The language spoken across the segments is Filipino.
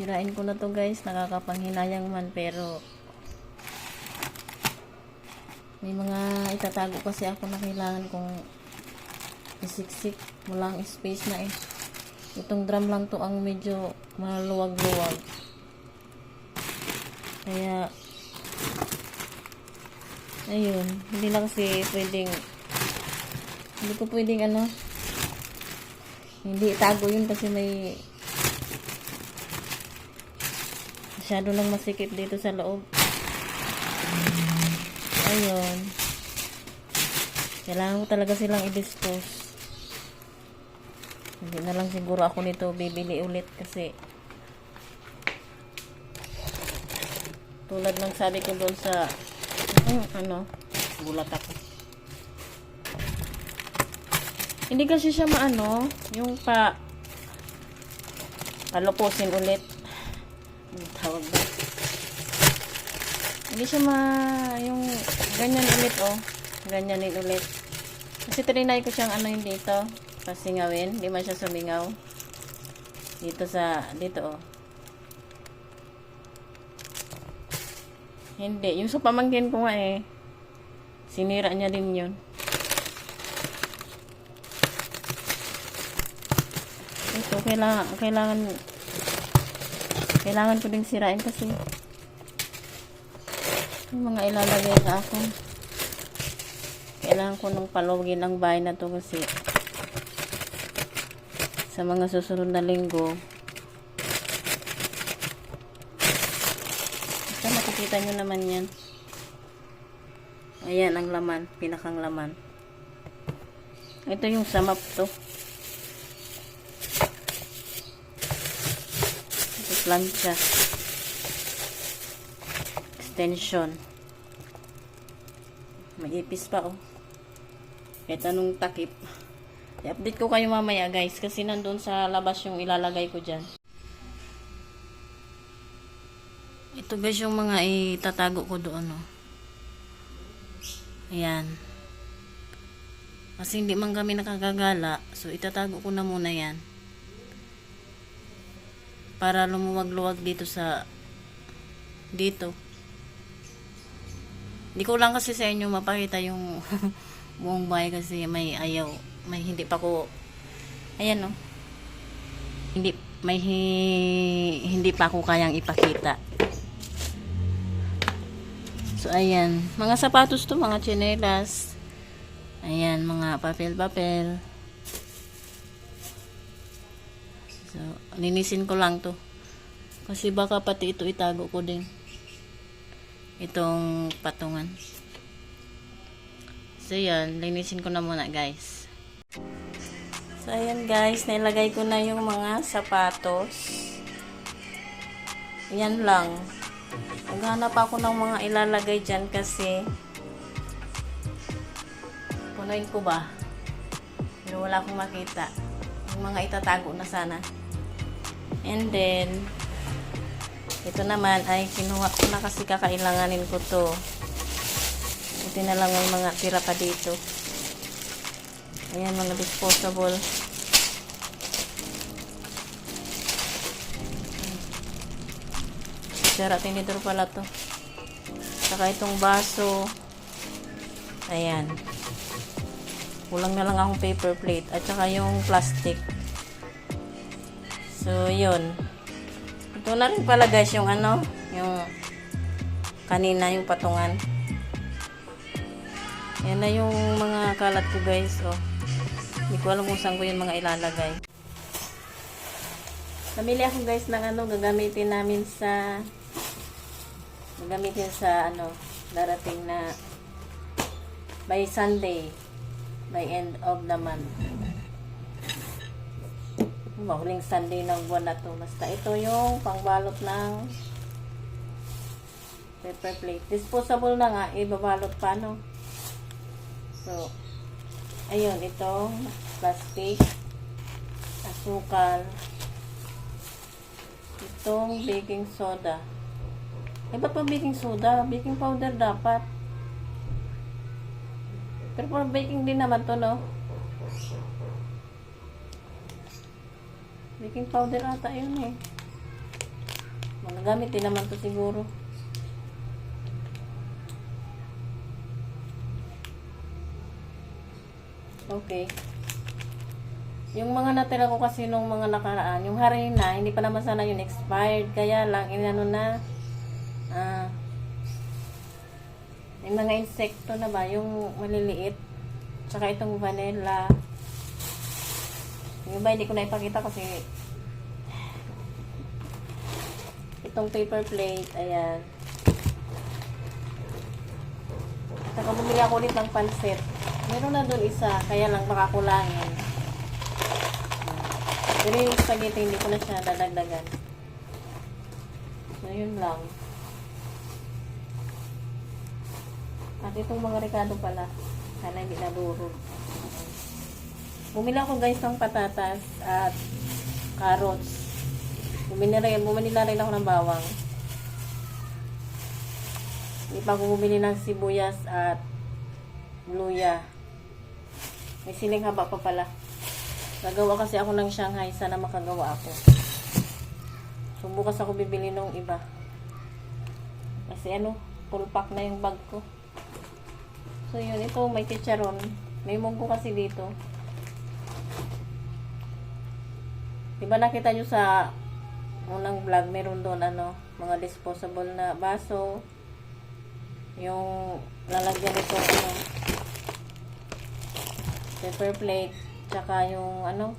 Sirain ko na to guys. Nakakapanghinayang man pero may mga itatago kasi ako na kailangan kong isiksik. Walang space na eh. Itong drum lang to ang medyo maluwag-luwag. Kaya ayun, hindi na kasi pwedeng hindi ko pwedeng ano hindi itago yun kasi may masyado nang masikip dito sa loob. Ayun. Kailangan ko talaga silang i-dispose. Hindi na lang siguro ako nito bibili ulit kasi tulad ng sabi ko doon sa hmm, ano, gulat ako. Hindi kasi siya maano, yung pa palupusin ulit. Ang tawag ba? Hindi siya ma yung ganyan ulit oh. Ganyan din ulit. Kasi trinay ko siyang ano yun dito. Pasingawin. Hindi man siya sumingaw. Dito sa, dito oh. Hindi. Yung sa pamangkin ko nga eh. Sinira niya din yun. Ito, kailangan, kailangan, kailangan ko ding sirain kasi yung mga ilalagay na ako. Kailangan ko nang palugin ang bahay na to kasi sa mga susunod na linggo basta makikita nyo naman yan. Ayan ang laman pinakang laman. Ito yung samap to ito plancha. Extension. May ipis pa oh. Kahit anong takip. I-update ko kayo mamaya guys kasi nandun sa labas yung ilalagay ko dyan. Ito guys yung mga itatago ko doon oh. ayan. Kasi hindi man kami nakagagala so itatago ko na muna yan para lumuwag-luwag dito sa dito. Hindi ko lang kasi sa inyo mapakita yung buong bahay kasi may ayaw may hindi pa ko ayan no? Hindi may hi- hindi pa ako kayang ipakita. So ayan. Mga sapatos to mga tsinelas. Ayan mga papel papel so linisin ko lang to kasi baka pati ito itago ko din itong patungan so yan linisin ko na muna guys So, ayan guys, nilagay ko na yung mga sapatos. Yan lang. Maghanap ako ng mga ilalagay dyan kasi punuin ko ba? Pero wala akong makita. Yung mga itatago na sana. And then, ito naman ay kinuha ko na kasi kakailanganin ko to. Buti na lang may mga tira pa dito. Ayan, mga disposable. Sira tinidor pala to. Saka itong baso. Ayan. Kulang na lang akong paper plate. At saka yung plastic. So, yun. Ito na rin pala guys yung ano, yung kanina yung patungan. Yan na yung mga kalat ko guys. Oh. Hindi ko alam kung saan ko yung mga ilalagay. Namili ako guys ng ano gagamitin namin sa gagamitin sa ano darating na by Sunday by end of the month. Mahuling Sunday ng buwan na to. Basta ito yung pangbalot ng paper plate. Disposable na nga. Ibabalot pa no. So, ayun, itong plastic, asukal, itong baking soda. Eh, ba't pa baking soda? Baking powder dapat. Pero baking din naman to, no? Baking powder ata yun eh. Magagamit din naman to siguro. Okay. Yung mga natira ko kasi nung mga nakaraan, yung harina, hindi pa naman sana yun expired. Kaya lang, inano na, ah, may mga insekto na ba, yung maliliit. Tsaka itong vanilla. Yung iba hindi ko na ipakita kasi itong paper plate, ayan. Saka bumili ako ulit ng pansit. Meron na doon isa, kaya lang baka kulangin. Pero yung spaghetti, hindi ko na siya dadagdagan. So, yun lang. At itong mga rekado pala, sana hindi nadurog. Bumili ako guys ng patatas at carrots. Bumili, rin, bumili na rin ako ng bawang. Hindi pa ako bumili ng sibuyas at luya. May siling haba pa pala. Nagawa kasi ako ng Shanghai. Sana makagawa ako. So, bukas ako bibili nung iba. Kasi ano, full pack na yung bag ko. So, yun. Ito, may chicharon. May munggo kasi dito. Diba nakita nyo sa unang vlog, meron doon ano, mga disposable na baso. Yung lalagyan nito ano, paper plate, tsaka yung ano,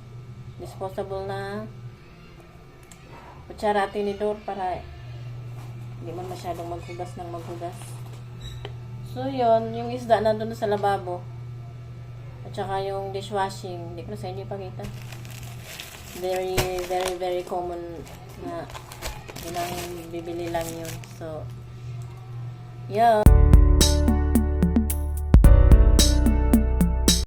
disposable na kutsara at tinidor para hindi man masyadong maghugas ng maghugas. So, yun, yung isda nandun sa lababo. At saka yung dishwashing, hindi ko na sa inyo ipakita. Very, very, very common na yun bibili lang yun. So, yun.